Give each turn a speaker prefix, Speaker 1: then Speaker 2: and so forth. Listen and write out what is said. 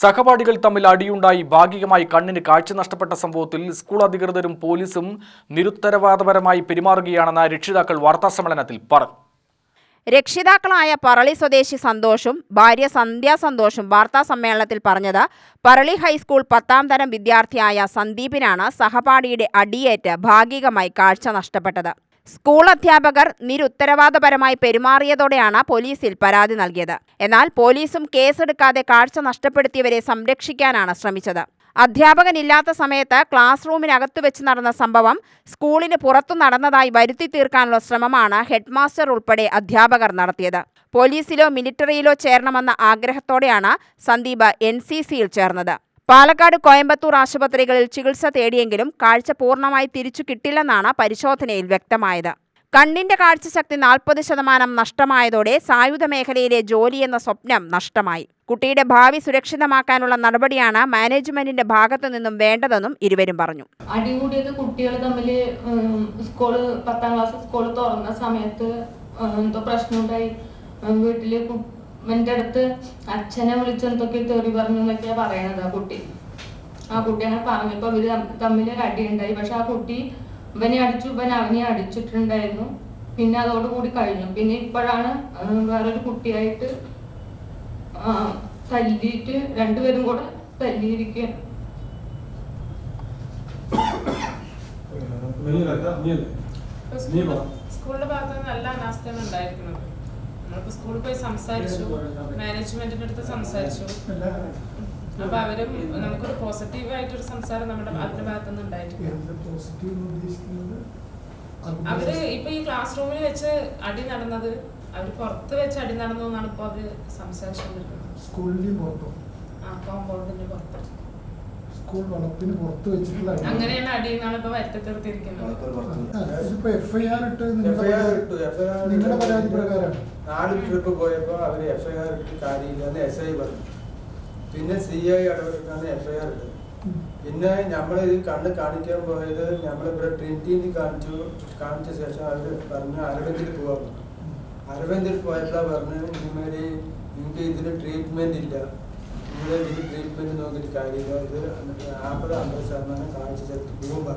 Speaker 1: സഹപാഠികൾ തമ്മിൽ അടിയുണ്ടായി. ഭാഗികമായി കണ്ണിന് കാഴ്ച നഷ്ടപ്പെട്ട സംഭവത്തിൽ സ്കൂൾ അധികൃതരും പോലീസും നിരുത്തരവാദപരമായി പെരുമാറുകയാണെന്ന് രക്ഷിതാക്കൾ വാർത്താസമ്മേളനത്തിൽ പറഞ്ഞു.
Speaker 2: രക്ഷിതാക്കളായ പറളി സ്വദേശി സന്തോഷും ഭാര്യ സന്ധ്യ സന്തോഷും വാർത്താസമ്മേളനത്തിൽ പറഞ്ഞത് പറളി ഹൈസ്കൂൾ പത്താം തരം വിദ്യാർത്ഥിയായ സന്ദീപിനാണ് സഹപാഠിയുടെ അടിയേറ്റ് ഭാഗികമായി കാഴ്ച നഷ്ടപ്പെട്ടത്. സ്കൂൾ അധ്യാപകർ നിരുത്തരവാദപരമായി പെരുമാറിയതോടെയാണ് പോലീസിൽ പരാതി നൽകിയത്. എന്നാൽ പോലീസും കേസെടുക്കാതെ കാഴ്ച നഷ്ടപ്പെടുത്തിയവരെ സംരക്ഷിക്കാനാണ് ശ്രമിച്ചത്. അധ്യാപകനില്ലാത്ത സമയത്ത് ക്ലാസ് റൂമിനകത്ത് വെച്ച് നടന്ന സംഭവം സ്കൂളിന് പുറത്തു നടന്നതായി വരുത്തി തീർക്കാനുള്ള ശ്രമമാണ് ഹെഡ്മാസ്റ്റർ ഉൾപ്പെടെ അധ്യാപകർ നടത്തിയത്. പോലീസിലോ മിലിറ്ററിയിലോ ചേരണമെന്ന ആഗ്രഹത്തോടെയാണ് സന്ദീപ് എൻ സി സിയിൽ ചേർന്നത്. പാലക്കാട് കോയമ്പത്തൂർ ആശുപത്രികളിൽ ചികിത്സ തേടിയെങ്കിലും കാഴ്ച പൂർണമായി തിരിച്ചു കിട്ടില്ലെന്നാണ് പരിശോധനയിൽ വ്യക്തമായത്. കണ്ണിന്റെ കാഴ്ചശക്തി നാൽപ്പത് ശതമാനം നഷ്ടമായതോടെ സായുധ മേഖലയിലെ എന്ന സ്വപ്നം നഷ്ടമായി. കുട്ടിയുടെ ഭാവി സുരക്ഷിതമാക്കാനുള്ള നടപടിയാണ് മാനേജ്മെന്റിന്റെ ഭാഗത്തു നിന്നും വേണ്ടതെന്നും ഇരുവരും പറഞ്ഞു.
Speaker 3: അടികൂടിയത് കുട്ടികൾ തമ്മിൽ സ്കൂൾ പത്താം ക്ലാസ് സ്കൂൾ തുറന്ന സമയത്ത് എന്തോ പ്രശ്നമുണ്ടായി. വീട്ടിൽ എന്റെ അടുത്ത് അച്ഛനെ വിളിച്ച് എന്തൊക്കെ തെറി പറഞ്ഞു എന്നൊക്കെയാ പറയണത് ആ കുട്ടി. ആ കുട്ടി അങ്ങനെ പറഞ്ഞപ്പോ ഇവർ തമ്മിൽ ഒരു അടിയുണ്ടായി. പക്ഷെ ആ കുട്ടി ഇവനെ അടിച്ചു ഇവൻ അവനെ അടിച്ചിട്ടുണ്ടായിരുന്നു. പിന്നെ അതോടുകൂടി കഴിഞ്ഞു. പിന്നെ ഇപ്പോഴാണ് വേറൊരു കുട്ടിയായിട്ട് ആ, തല്ലിയിട്ട് രണ്ടുപേരും കൂടെ
Speaker 4: പറ.
Speaker 5: സ്കൂളിന്റെ ഭാഗത്ത് നല്ല അനാസ്ഥയാണ് ഉണ്ടായിരിക്കുന്നത്. നമ്മളിപ്പോ സ്കൂളിൽ പോയി സംസാരിച്ചു. മാനേജ്മെന്റിന്റെ അടുത്ത് സംസാരിച്ചു. അപ്പൊ അവരും നമുക്കൊരു പോസിറ്റീവ് ആയിട്ടൊരു സംസാരം നമ്മുടെ അവരുടെ ഭാഗത്തു നിന്ന്
Speaker 4: പോസിറ്റീവ്
Speaker 5: അവർ ഇപ്പൊ ഈ ക്ലാസ് റൂമിൽ വെച്ച് അടി നടന്നത് അവർ പുറത്ത് വെച്ച് അടി നടന്നു എന്നാണ് ഇപ്പൊ അവർ സംസാരിച്ചുകൊണ്ടിരിക്കുന്നത്.
Speaker 4: സ്കൂളിന്റെ പുറത്തോ?
Speaker 5: ആ കോമ്പൗണ്ടിന്റെ പുറത്ത്.
Speaker 4: സ്കൂൾ വളപ്പിന് പുറത്ത് വെച്ചിട്ടുള്ള
Speaker 5: അങ്ങനെയുള്ള ഇപ്പൊ
Speaker 4: ഇതിപ്പോ ഇട്ട് നിങ്ങളുടെ പരാതി- പ്രകാരം.
Speaker 6: നാല് ട്രിപ്പ് പോയപ്പോ അവർ എഫ്ഐആർ ഇട്ട് കാര്യമില്ലെന്ന് എസ് ഐ പറഞ്ഞു. പിന്നെ സി ഐ ഇടപെടുന്ന എഫ്ഐആർ ഇട്ടത്. പിന്നെ നമ്മൾ ഇത് കണ്ണ് കാണിക്കാൻ പോയത് നമ്മളിവിടെ ട്രിനിറ്റിയിൽ കാണിച്ചു കാണിച്ച ശേഷം അവർ പറഞ്ഞു അരവിന്ദിൽ പോകാൻ പറഞ്ഞു. അരവിന്ദിൽ പോയപ്പോഴാണ് പറഞ്ഞു ഇനിമേൽ നിങ്ങൾക്ക് ഇതിന് ട്രീറ്റ്മെന്റ് ഇല്ല. നിങ്ങൾ ഇതിന് ട്രീറ്റ്മെന്റ് നോക്കിയിട്ട് കാര്യമില്ല. ഇത് നാൽപ്പത് അമ്പത് ശതമാനം കാഴ്ച ശക്തി പോകുമ്പോൾ